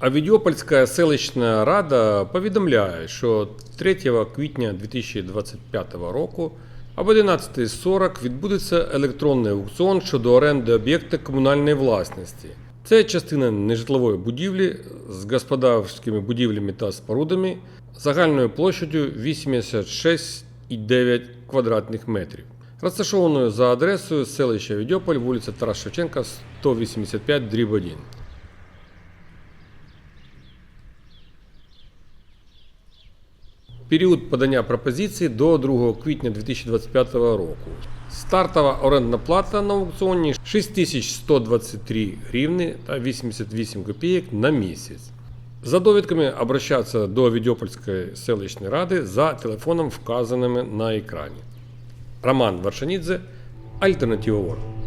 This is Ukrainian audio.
А Відьопольська селищна рада повідомляє, що 3 квітня 2025 року об 11.40 відбудеться електронний аукціон щодо оренди об'єкта комунальної власності. Це частина нежитлової будівлі з господарськими будівлями та спорудами загальною площадю 86,9 квадратних метрів. Розташованою за адресою селища Відьополь, вулиця Тарас Шевченка, 185 дріб 1. Період подання пропозицій до 2 квітня 2025 року. Стартова орендна плата на аукціоні 6123 гривни та 88 копійок на місяць. За довідками обращатися до Відьопольської селищної ради за телефоном, вказаними на екрані. Роман Варшанідзе, Альтернатива Ворг.